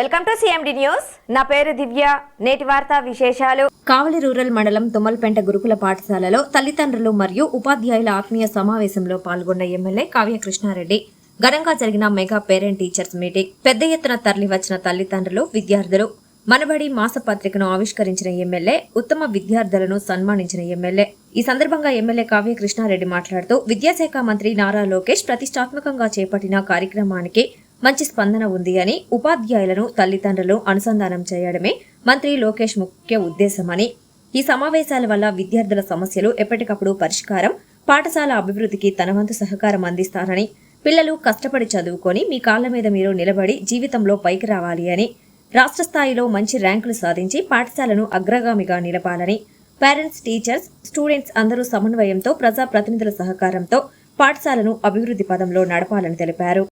Welcome to CMD news నా పేరు దివ్య. నేటి వార్త విశేషాలు. కావలి రూరల్ మండలం తుమ్మల్పేంట గురుకుల పాఠశాలలో తల్లిదండ్రులు మరియు ఉపాధ్యాయుల ఆత్మీయ సమావేశంలో పాల్గొన్న ఎమ్మెల్యే కావ్య కృష్ణారెడ్డి. ఘనంగా జరిగిన మెగా పేరెంట్ టీచర్స్ మీటింగ్. పెద్ద ఎత్తున తరలి వచ్చిన తల్లిదండ్రులు విద్యార్థులు. మనబడి మాసపత్రికను ఆవిష్కరించిన ఎమ్మెల్యే ఉత్తమ విద్యార్థులను సన్మానించిన ఎమ్మెల్యే. ఈ సందర్భంగా ఎమ్మెల్యే కావ్య కృష్ణారెడ్డి మాట్లాడుతూ విద్యాశాఖ మంత్రి నారా లోకేష్ ప్రతిష్టాత్మకంగా చేపట్టిన కార్యక్రమానికి మంచి స్పందన ఉంది అని ఉపాధ్యాయులను తల్లిదండ్రులు అనుసంధానం చేయడమే మంత్రి లోకేష్ ముఖ్య ఉద్దేశమని. ఈ సమావేశాల వల్ల విద్యార్థుల సమస్యలు ఎప్పటికప్పుడు పరిష్కారం పాఠశాల అభివృద్ధికి తనవంతు సహకారం అందిస్తారని పిల్లలు కష్టపడి చదువుకొని మీ కాళ్ళ మీద మీరు నిలబడి జీవితంలో పైకి రావాలి అని రాష్ట్ర స్థాయిలో మంచి ర్యాంకులు సాధించి పాఠశాలను అగ్రగామిగా నిలపాలని పేరెంట్స్ టీచర్స్ స్టూడెంట్స్ అందరూ సమన్వయంతో ప్రజా ప్రతినిధుల సహకారంతో పాఠశాలను అభివృద్ధి పదంలో నడపాలని తెలిపారు.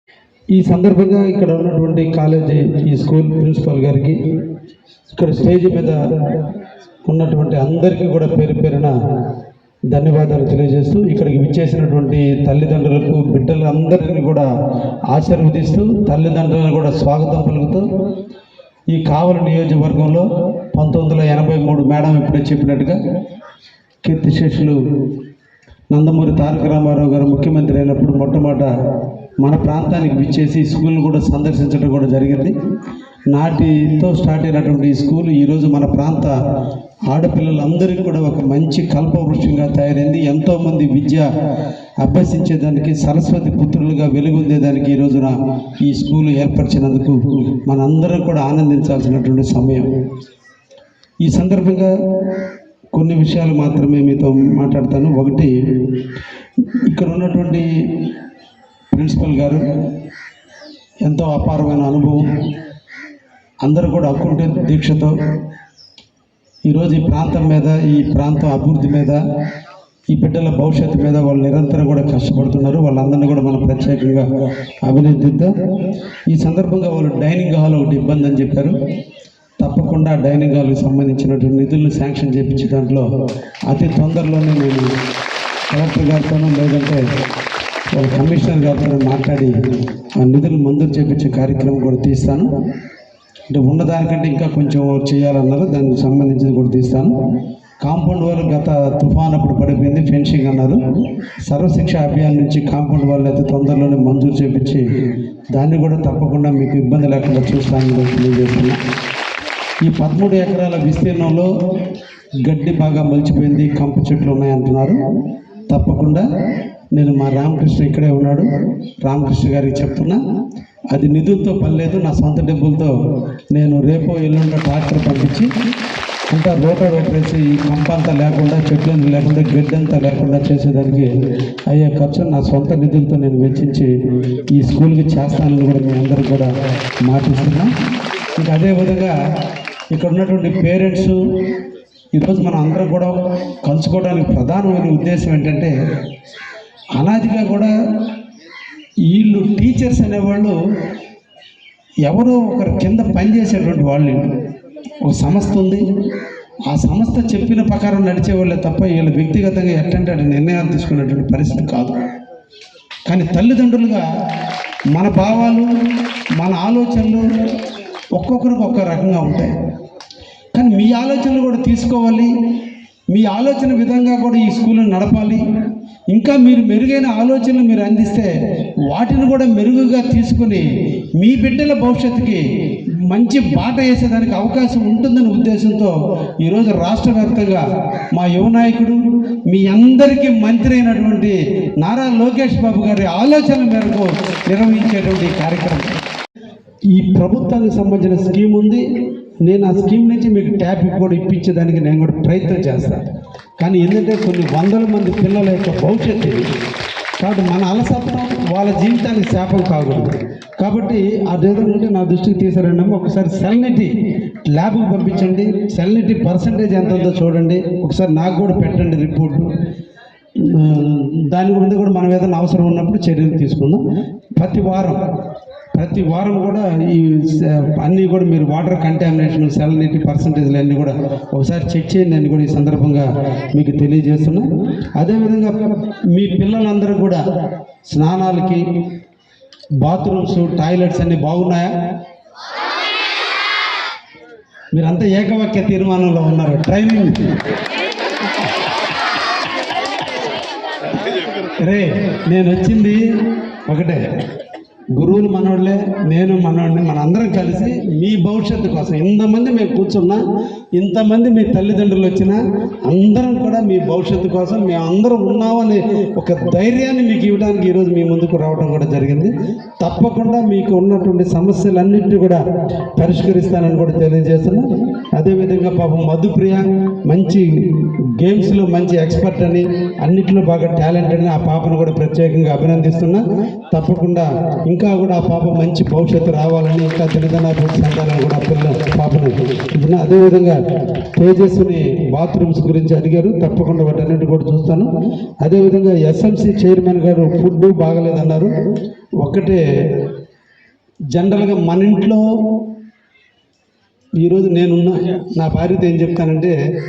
ఈ సందర్భంగా ఇక్కడ ఉన్నటువంటి కాలేజీ ఈ స్కూల్ ప్రిన్సిపల్ గారికి ఇక్కడ స్టేజ్ మీద ఉన్నటువంటి అందరికీ కూడా పేరు పేరున ధన్యవాదాలు తెలియజేస్తూ ఇక్కడికి విచ్చేసినటువంటి తల్లిదండ్రులకు బిడ్డలందరికీ కూడా ఆశీర్వదిస్తూ తల్లిదండ్రులను కూడా స్వాగతం పలుకుతూ ఈ కావలి నియోజకవర్గంలో పంతొమ్మిది వందల ఎనభై మూడు మేడం ఇప్పుడే చెప్పినట్టుగా కీర్తిశేషులు నందమూరి తారక రామారావు గారు ముఖ్యమంత్రి అయినప్పుడు మొట్టమొదట మన ప్రాంతానికి విచ్చేసి ఈ స్కూల్ని కూడా సందర్శించడం కూడా జరిగింది. నాటితో స్టార్ట్ అయినటువంటి ఈ స్కూల్ ఈరోజు మన ప్రాంత ఆడపిల్లలందరికీ కూడా ఒక మంచి కల్పవృక్షంగా తయారైంది. ఎంతోమంది విద్య అభ్యసించేదానికి సరస్వతి పుత్రులుగా వెలుగొందేదానికి ఈ రోజున ఈ స్కూల్ ఏర్పరిచినందుకు మనందరం కూడా ఆనందించాల్సినటువంటి సమయం. ఈ సందర్భంగా కొన్ని విషయాలు మాత్రమే మీతో మాట్లాడతాను. ఒకటి ఇక్కడ ఉన్నటువంటి ప్రిన్సిపల్ గారు ఎంతో అపారమైన అనుభవం. అందరూ కూడా అకుంఠ దీక్షతో ఈరోజు ఈ ప్రాంతం మీద ఈ ప్రాంతం అభివృద్ధి మీద ఈ బిడ్డల భవిష్యత్తు మీద వాళ్ళు నిరంతరం కూడా కష్టపడుతున్నారు. వాళ్ళందరినీ కూడా మనం ప్రత్యేకంగా అభినందిద్దాం. ఈ సందర్భంగా వాళ్ళు డైనింగ్ హాల్ ఒకటి ఇబ్బంది అని చెప్పారు. తప్పకుండా డైనింగ్ హాల్కి సంబంధించినటువంటి నిధులను శాంక్షన్ చేయించే దాంట్లో అతి తొందరలోనే నేను కలెక్టర్ గారితోనూ లేదంటే వాళ్ళ కమిషనర్ గారితో మాట్లాడి ఆ నిధులు మంజూరు చేపించే కార్యక్రమం కూడా తీస్తాను. అంటే ఉన్నదానికంటే ఇంకా కొంచెం చేయాలన్నారు దానికి సంబంధించింది కూడా తీస్తాను. కాంపౌండ్ వాల్ గత తుఫాన్ అప్పుడు పడిపోయింది ఫెన్సింగ్ అన్నారు. సర్వశిక్ష అభియాన్ నుంచి కాంపౌండ్ వాల్ అయితే తొందరలోనే మంజూరు చేపించి దాన్ని కూడా తప్పకుండా మీకు ఇబ్బంది లేకుండా చూస్తానని తెలియజేస్తున్నా. ఈ పదమూడు ఎకరాల విస్తీర్ణంలో గడ్డి బాగా మలిచిపోయింది కంప చెట్లు ఉన్నాయంటున్నారు. తప్పకుండా నేను మా రామకృష్ణ ఇక్కడే ఉన్నాడు. రామకృష్ణ గారికి చెప్తున్నా అది నిధులతో పనిలేదు నా సొంత డబ్బులతో నేను రేపో ఎల్లుండో ట్రాక్టర్ పంపించి అంతా రోటర్ వేసి ఈ కంపంతా లేకుండా చెట్లు లేకుండా గడ్డి అంతా లేకుండా చేసేదానికి అయ్యే ఖర్చు నా సొంత నిధులతో నేను వెచ్చించి ఈ స్కూల్కి చేస్తానని కూడా మీ అందరూ కూడా మాటిస్తున్నా. ఇంకా అదేవిధంగా ఇక్కడ ఉన్నటువంటి పేరెంట్స్ ఈరోజు మనం అందరం కూడా కలుసుకోవడానికి ప్రధానమైన ఉద్దేశం ఏంటంటే అనాదిగా కూడా వీళ్ళు టీచర్స్ అనేవాళ్ళు ఎవరో ఒకరి కింద పనిచేసేటువంటి వాళ్ళు ఒక సంస్థ ఉంది. ఆ సంస్థ చెప్పిన ప్రకారం నడిచేవాళ్ళే తప్ప వీళ్ళు వ్యక్తిగతంగా ఎట్టంటే అటు నిర్ణయాలు తీసుకునేటువంటి పరిస్థితి కాదు. కానీ తల్లిదండ్రులుగా మన భావాలు మన ఆలోచనలు ఒక్కొక్కరికి ఒక్క రకంగా ఉంటాయి. కానీ మీ ఆలోచనలు కూడా తీసుకోవాలి. మీ ఆలోచన విధంగా కూడా ఈ స్కూల్ని నడపాలి. ఇంకా మీరు మెరుగైన ఆలోచనలు మీరు అందిస్తే వాటిని కూడా మెరుగుగా తీసుకుని మీ బిడ్డల భవిష్యత్తుకి మంచి బాట వేసేదానికి అవకాశం ఉంటుందనే ఉద్దేశంతో ఈరోజు రాష్ట్ర వ్యాప్తంగా మా యువ నాయకుడు మీ అందరికీ మంత్రి అయినటువంటి నారా లోకేష్ బాబు గారి ఆలోచన మేరకు నిర్వహించేటువంటి కార్యక్రమం. ఈ ప్రభుత్వానికి సంబంధించిన స్కీమ్ ఉంది. నేను ఆ స్కీమ్ నుంచి మీకు ట్యాప్ కూడా ఇప్పించేదానికి నేను కూడా ప్రయత్నం చేస్తాను కానీ ఎందుకంటే కొన్ని వందల మంది పిల్లల యొక్క భవిష్యత్తు కాబట్టి మన అలసత్వం వాళ్ళ జీవితానికి శాపం కాకూడదు. కాబట్టి అదేదో నుండి నా దృష్టికి తీసారండి ఒకసారి సెల్నిటీ ల్యాబ్కి పంపించండి. సెల్నిటీ పర్సంటేజ్ ఎంత ఉందో చూడండి. ఒకసారి నాకు కూడా పెట్టండి రిపోర్టు. దాని గురించి కూడా మనం ఏదైనా అవసరం ఉన్నప్పుడు చర్యలు తీసుకుందాం. ప్రతి వారం ప్రతి వారం కూడా ఈ అన్నీ కూడా మీరు వాటర్ కంటామినేషన్ సెలనిటీ పర్సంటేజ్లు అన్నీ కూడా ఒకసారి చెక్ చేయండి. అని కూడా ఈ సందర్భంగా మీకు తెలియజేస్తున్నా. అదేవిధంగా మీ పిల్లలందరూ కూడా స్నానాలకి బాత్రూమ్స్ టాయిలెట్స్ అన్నీ బాగున్నాయా? మీరంతా ఏకవాక్య తీర్మానంలో ఉన్నారు. ట్రైనింగ్ రే నేను వచ్చింది ఒకటే. గురువులు మనోళ్ళే నేను మనోడిని మనందరం కలిసి మీ భవిష్యత్తు కోసం ఇంతమంది మేము కూర్చున్నా ఇంతమంది మీ తల్లిదండ్రులు వచ్చినా అందరం కూడా మీ భవిష్యత్తు కోసం మేము అందరం ఉన్నామనే ఒక ధైర్యాన్ని మీకు ఇవ్వడానికి ఈరోజు మీ ముందుకు రావడం కూడా జరిగింది. తప్పకుండా మీకు ఉన్నటువంటి సమస్యలన్నింటినీ కూడా పరిష్కరిస్తానని కూడా తెలియజేస్తున్నా. అదేవిధంగా పాపం మధుప్రియ మంచి గేమ్స్లో మంచి ఎక్స్పర్ట్ అని అన్నిట్లో బాగా టాలెంట్ అని ఆ పాపను కూడా ప్రత్యేకంగా అభినందిస్తున్నా. తప్పకుండా ఇంకా కూడా ఆ పాప మంచి భవిష్యత్తు రావాలని ఇంకా దినదనాభివృద్ధి చెందాలని కూడా పిల్ల పాపను అదేవిధంగా తేజస్విని బాత్రూమ్స్ గురించి అడిగారు. తప్పకుండా వాటన్నిటి కూడా చూస్తాను. అదేవిధంగా ఎస్ఎంసీ చైర్మన్ గారు ఫుడ్ బాగలేదన్నారు. ఒకటే జనరల్గా మన ఇంట్లో ఈరోజు నేనున్నా నా భార్యతో ఏం చెప్తానంటే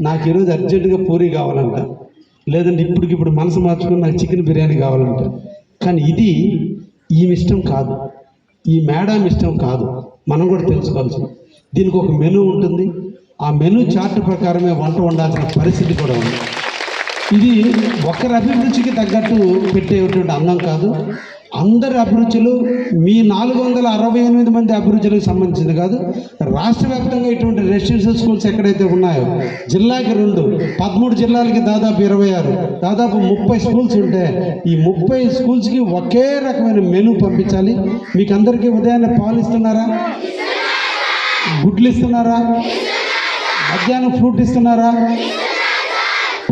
నాకు ఈరోజు అర్జెంటుగా పూరి కావాలంట. లేదంటే ఇప్పటికిప్పుడు మనసు మార్చుకుని నాకు చికెన్ బిర్యానీ కావాలంట. కానీ ఇది ఈమె ఇష్టం కాదు. ఈ మేడం ఇష్టం కాదు. మనం కూడా తెలుసుకోవాల్సింది. దీనికి ఒక మెనూ ఉంటుంది. ఆ మెనూ చార్ట్ ప్రకారమే వంట వండాల్సిన పరిస్థితి కూడా ఉంది. ఇది ఒకరి అభిరుచికి తగ్గట్టు పెట్టేటువంటి అన్నం కాదు. అందరి అభిరుచులు మీ నాలుగు వందల అరవై ఎనిమిది మంది అభిరుచులకు సంబంధించింది కాదు. రాష్ట్ర వ్యాప్తంగా ఇటువంటి రెసిడెన్షియల్ స్కూల్స్ ఎక్కడైతే ఉన్నాయో జిల్లాకి రెండు పదమూడు జిల్లాలకి దాదాపు ఇరవై ఆరు దాదాపు ముప్పై స్కూల్స్ ఉంటే ఈ ముప్పై స్కూల్స్కి ఒకే రకమైన మెనూ పంపించాలి. మీకు అందరికీ ఉదయాన్నే పాలు ఇస్తున్నారా? గుడ్లు ఇస్తున్నారా? మధ్యాహ్నం ఫ్రూట్ ఇస్తున్నారా?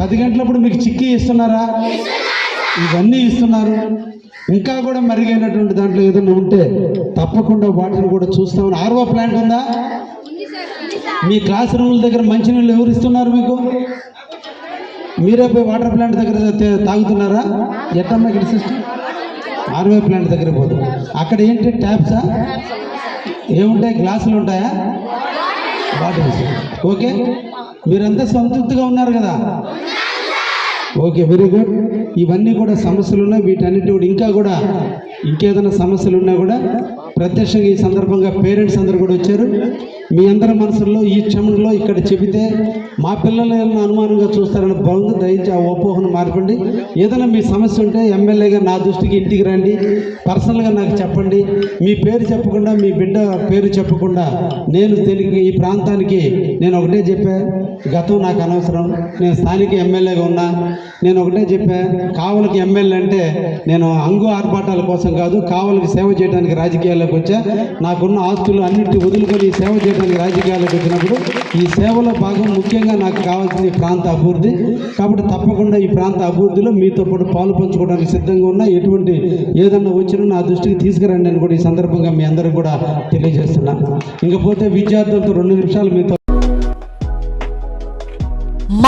పది గంటలప్పుడు మీకు చిక్కీ ఇస్తున్నారా? ఇవన్నీ ఇస్తున్నారు. ఇంకా కూడా మరిగైనటువంటి దాంట్లో ఏదైనా ఉంటే తప్పకుండా వాటిని కూడా చూస్తామని. ఆర్వో ప్లాంట్ ఉందా? మీ క్లాస్ రూమ్ల దగ్గర మంచినీళ్ళు ఎవరు ఇస్తున్నారు మీకు? మీరే పోయి వాటర్ ప్లాంట్ దగ్గర తాగుతున్నారా? ఎట్టమ్మా ఇక్కడ సిస్టమ్? ఆర్వో ప్లాంట్ దగ్గర పోదు. అక్కడ ఏంటి ట్యాప్సా? ఏముంటాయి? గ్లాసులు ఉంటాయా? ఓకే? మీరంతా సంతృప్తిగా ఉన్నారు కదా? Okay very good. ఇవన్నీ కూడా సమస్యలు ఉన్నాయి వీటన్నిటి కూడా ఇంకా కూడా ఇంకేదైనా సమస్యలు ఉన్నా కూడా ప్రత్యక్షంగా ఈ సందర్భంగా పేరెంట్స్ అందరు కూడా వచ్చారు. మీ అందరి మనసుల్లో ఈ క్షమంలో ఇక్కడ చెబితే మా పిల్లలు అనుమానంగా చూస్తారని బాగుంది దయించి ఆ ఒప్పోహను మార్పండి. ఏదైనా మీ సమస్య ఉంటే ఎమ్మెల్యేగా నా దృష్టికి ఇంటికి రండి. పర్సనల్గా నాకు చెప్పండి. మీ పేరు చెప్పకుండా మీ బిడ్డ పేరు చెప్పకుండా నేను దీనికి ఈ ప్రాంతానికి నేను ఒకటే చెప్పా గతం నాకు అనవసరం. నేను స్థానిక ఎమ్మెల్యేగా ఉన్నా. నేను ఒకటే చెప్పా కావలికి ఎమ్మెల్యే అంటే నేను అంగు ఆర్భాటాల కోసం కాదు కావలికి సేవ చేయడానికి రాజకీయాల్లోకి వచ్చా? నాకున్న ఆస్తులు అన్నింటి వదులుకొని సేవ చేయడానికి రాజకీయాల్లోకి వచ్చినప్పుడు ఈ సేవలో భాగం ముఖ్యంగా నాకు కావాల్సింది ప్రాంత అభివృద్ధి. కాబట్టి తప్పకుండా ఈ ప్రాంత అభివృద్ధిలో మీతో పాటు పాలు పంచుకోవడానికి సిద్ధంగా ఉన్నా. ఎటువంటి ఏదన్నా వచ్చినా నా దృష్టికి తీసుకురండి అని కూడా ఈ సందర్భంగా మీ అందరికి కూడా తెలియజేస్తున్నాను. ఇంకపోతే విద్యార్థులతో రెండు నిమిషాలు మీతో